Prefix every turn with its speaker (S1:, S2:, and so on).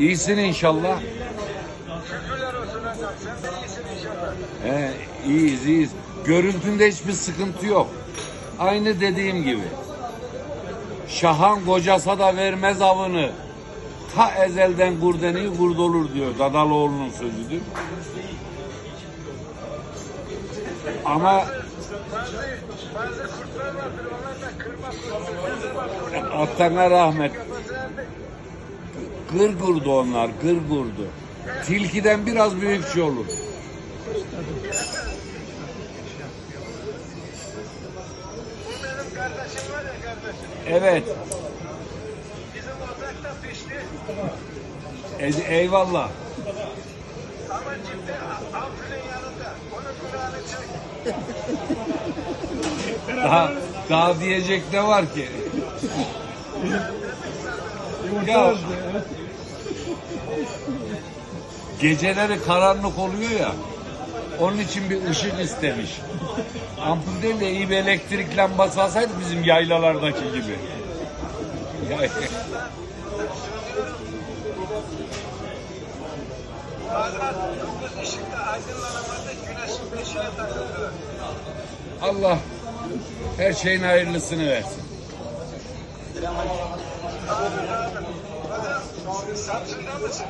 S1: İyisin inşallah.
S2: Şükürler olsun hocam. Sen de iyisin inşallah.
S1: He, iyiyiz iyiyiz. Görüntünde hiçbir sıkıntı yok. Aynı dediğim gibi. Şahan kocasa da vermez avını. Ta ezelden kurdeni kurd olur diyor. Dadaloğlu'nun sözüdür. Ama
S2: Bazı, bazı kurtlar vardır. Onlar da kırma kurtlar. Ne zaman kurtlar?
S1: Atana rahmet. Kurdu onlar, kır kurdu. Tilkiden biraz büyük şey olur.
S2: Kardeşim var ya kardeşim.
S1: Evet,
S2: Bizim ocakta pişti.
S1: e- eyvallah.
S2: Ama şimdi ampulün yanında. Onun kulağını çek.
S1: Daha, daha diyecek ne var ki? ya, geceleri karanlık oluyor ya. Onun için bir ışık istemiş. Ampul değil de iyi bir elektrik lambası alsaydı bizim yaylalardaki gibi. Allah her şeyin hayırlısını versin.
S2: Hocam Samsun'da mısın?